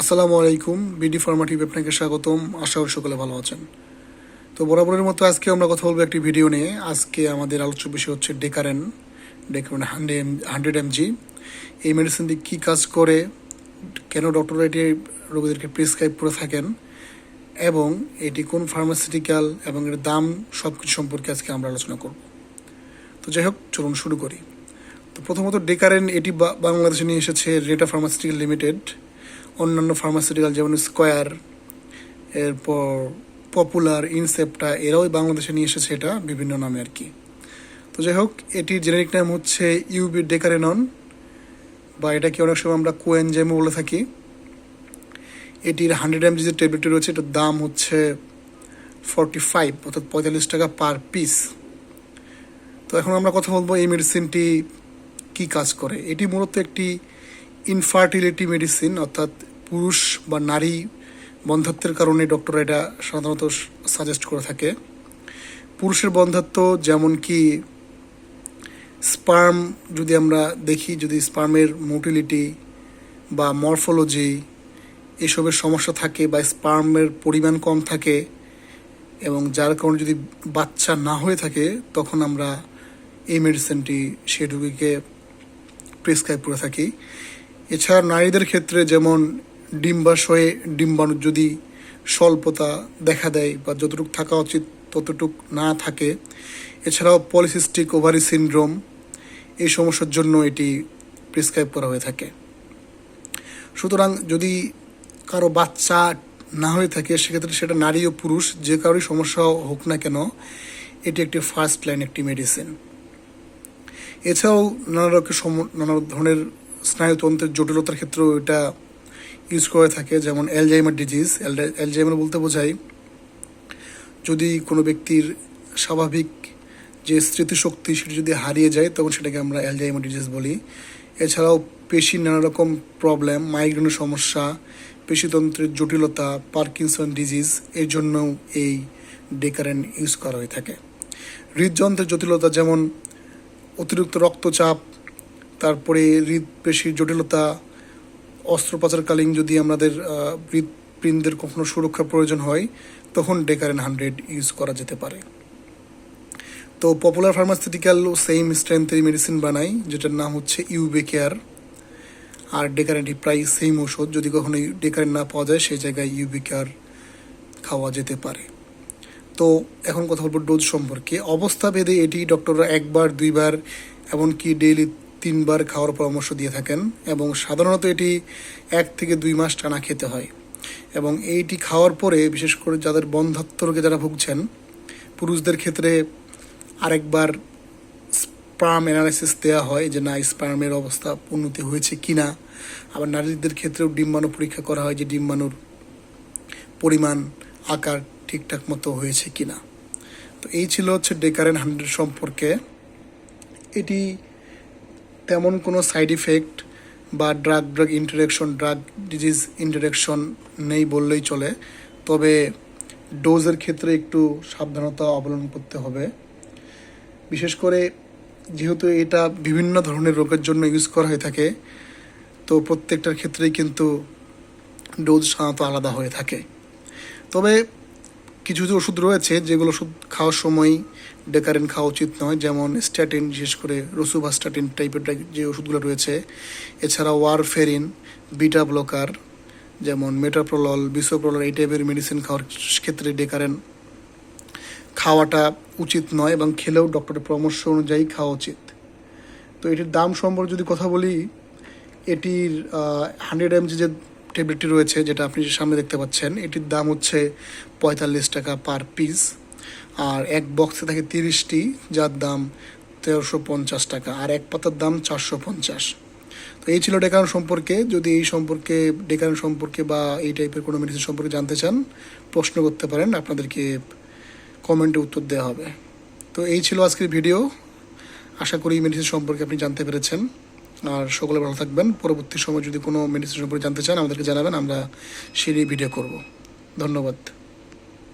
আসসালামু আলাইকুম, বিডি ফার্মাটিভ আপনাকে স্বাগতম, আশা করি সকলে ভালো আছেন। তো বরাবরের মতো আজকে আমরা কথা বলব একটি ভিডিও নিয়ে। আজকে আমাদের আলোচ্য বিষয় হচ্ছে ডেকারেন ডেকারেন হান্ড্রেড হান্ড্রেড এমজি। এই মেডিসিনটি কী কাজ করে, কেন ডক্টর এটি রোগীদেরকে প্রেসক্রাইব করে থাকেন, এবং এটি কোন ফার্মাসিউটিক্যাল এবং এর দাম সব কিছু সম্পর্কে আজকে আমরা আলোচনা করব। তো যাই হোক, চলুন শুরু করি। তো প্রথমত ডেকারেন এটি বাংলাদেশে নিয়ে এসেছে রেটা ফার্মাসিউটিক্যাল লিমিটেড অন্যান্য ফার্মাসিউটিক্যাল যেমন স্কোয়ার এরপর পপুলার ইনসেপ্টা এরাও বাংলাদেশে নিয়ে এসেছে এটা বিভিন্ন নামে আর কি। তো যাই হোক, এটির জেনেরিক নাম হচ্ছে ইউবি ডেকারেনন বা এটাকে অনেক সময় আমরা কোয়েনজেমও বলে থাকি। এটির হান্ড্রেড এমজি যে ট্যাবলেটটি রয়েছে, এটার দাম হচ্ছে ফর্টি ফাইভ অর্থাৎ পঁয়তাল্লিশ টাকা পার পিস তো এখন আমরা কথা বলব এই মেডিসিনটি কি কাজ করে। এটি মূলত একটি ইনফার্টিলিটি মেডিসিন অর্থাৎ পুরুষ বা নারী বন্ধাত্বের কারণে ডক্টররা এটা সাধারণত সাজেস্ট করে থাকে। পুরুষের বন্ধাত্ব যেমন কি স্পার্ম যদি আমরা দেখি, যদি স্পার্মের মোটিলিটি বা মরফোলজি এসবের সমস্যা থাকে বা স্পার্মের পরিমাণ কম থাকে এবং যার কারণে যদি বাচ্চা না হয়ে থাকে, তখন আমরা এই মেডিসিনটি সে রোগীকে প্রেসক্রাইব করে থাকি। এছাড়া নারীদের ক্ষেত্রে যেমন ডিম্বাশয়ে ডিম্বাণু যদি স্বল্পতা দেখা দেয় বা যতটুকু থাকা উচিত ততটুক না থাকে, এছাড়াও পলিসিস্টিক ওভারি সিনড্রোম এই সমস্যার জন্য এটি প্রেসক্রাইব করা হয়ে থাকে। সুতরাং যদি কারও বাচ্চা না হয়ে থাকে, সেক্ষেত্রে সেটা নারী ও পুরুষ, যে কারোরই সমস্যা হোক না কেন, এটি একটি ফার্স্ট লাইন একটি মেডিসিন এছাড়াও নানা রকম নানা ধরনের স্নায়ুতন্ত্রের জটিলতার ক্ষেত্রেও এটা ইউজ করে থাকে, যেমন অ্যালজাইমার ডিজিজ অ্যালজাইমার বলতে বোঝায় যদি কোনো ব্যক্তির স্বাভাবিক যে স্মৃতিশক্তি সেটি যদি হারিয়ে যায়, তখন সেটাকে আমরা অ্যালজাইমার ডিজিজ বলি। এছাড়াও পেশির নানা রকম প্রবলেম মাইগ্রেনের সমস্যা, পেশিতন্ত্রের জটিলতা পার্কিনসন ডিজিজ এর জন্যও এই ডেকারেন ইউজ করা হয়ে থাকে। হৃদযন্ত্রের জটিলতা যেমন অতিরিক্ত রক্তচাপ, তারপরে হৃদপেশির জটিলতা অস্ত্রোপচারকালীন যদি আমাদের হৃদপিণ্ডের কখনো সুরক্ষা প্রয়োজন হয়, তখন ডেকারেন হান্ড্রেড ইউজ করা যেতে পারে। তো পপুলার ফার্মাসিউটিক্যাল সেম স্ট্রেংথের মেডিসিন বানায় যেটার নাম হচ্ছে ইউবে কেয়ার আর ডেকারেন্টি প্রায় সেম ওষুধ যদি কখনো ডেকারেন্ট না পাওয়া যায়, সেই জায়গায় ইউবে কেয়ার খাওয়া যেতে পারে। তো এখন কথা বলব ডোজ সম্পর্কে। অবস্থা ভেদে এটি ডক্টররা একবার, দুইবার, এমনকি ডেইলি তিনবার খাওয়ার পরামর্শ দিয়ে থাকেন এবং সাধারণত এটি এক থেকে দুই মাস টানা খেতে হয়। এবং এইটি খাওয়ার পরে, বিশেষ করে যাদের বন্ধাত্ম রোগে যারা ভুগছেন, পুরুষদের ক্ষেত্রে আরেকবার স্পার্ম অ্যানালাইসিস দেওয়া হয় যে, না স্পার্মের অবস্থা উন্নতি হয়েছে কি না আবার নারীদের ক্ষেত্রেও ডিম্বাণু পরীক্ষা করা হয় যে, ডিম্বাণুর পরিমাণ, আকার ঠিকঠাক মতো হয়েছে কি না তো এই ছিল হচ্ছে ডেকারেন হান্ড্রেড সম্পর্কে। এটি তেমন কোনো সাইড ইফেক্ট বা drug drug interaction, drug disease interaction নেই বললেই চলে। তবে ডোজের ক্ষেত্রে একটু সাবধানতা অবলম্বন করতে হবে। বিশেষ করে যেহেতু এটা বিভিন্ন ধরনের রোগের জন্য ইউজ করা হয়ে থাকে, তো প্রত্যেকটার ক্ষেত্রেই কিন্তু ডোজ সাধারণত আলাদা হয়ে থাকে। তবে কিছু কিছু ওষুধ রয়েছে যেগুলো ওষুধ খাওয়ার সময় ডেকারেন খাওয়া উচিত নয়, যেমন স্ট্যাটিন বিশেষ করে রসুভাস্টাটিন টাইপের যে ওষুধগুলো রয়েছে। এছাড়া ওয়ারফেরিন বিটা ব্লকার যেমন মেটাপ্রোলল বিসোপ্রোলল এই টাইপের মেডিসিন খাওয়ার ক্ষেত্রে ডেকারেন খাওয়াটা উচিত নয় এবং খেলেও ডক্টরের পরামর্শ অনুযায়ী খাওয়া উচিত। তো এটির দাম সম্পর্কে যদি কথা বলি, এটির হান্ড্রেড এমজি যে ট্যাবলেটটি রয়েছে, যেটা আপনি সামনে দেখতে পাচ্ছেন, এটির দাম হচ্ছে পঁয়তাল্লিশ টাকা পার পিস আর এক বক্সে থাকে তিরিশটি, যার দাম তেরোশো পঞ্চাশ টাকা, আর এক পাতার দাম চারশো পঞ্চাশ। তো এই ছিল ডেকারন সম্পর্কে। যদি এই সম্পর্কে, ডেকারন সম্পর্কে বা এই টাইপের কোনো মেডিসিন সম্পর্কে জানতে চান, প্রশ্ন করতে পারেন, আপনাদেরকে কমেন্টে উত্তর দেওয়া হবে। তো এই ছিল আজকের ভিডিও আশা করি মেডিসিন সম্পর্কে আপনি জানতে পেরেছেন। আর সকলে ভালো থাকবেন। পরবর্তী সময় যদি কোনো মেডিসিন সম্পর্কে জানতে চান, আমাদেরকে জানাবেন, আমরা সেই ভিডিও করব। ধন্যবাদ।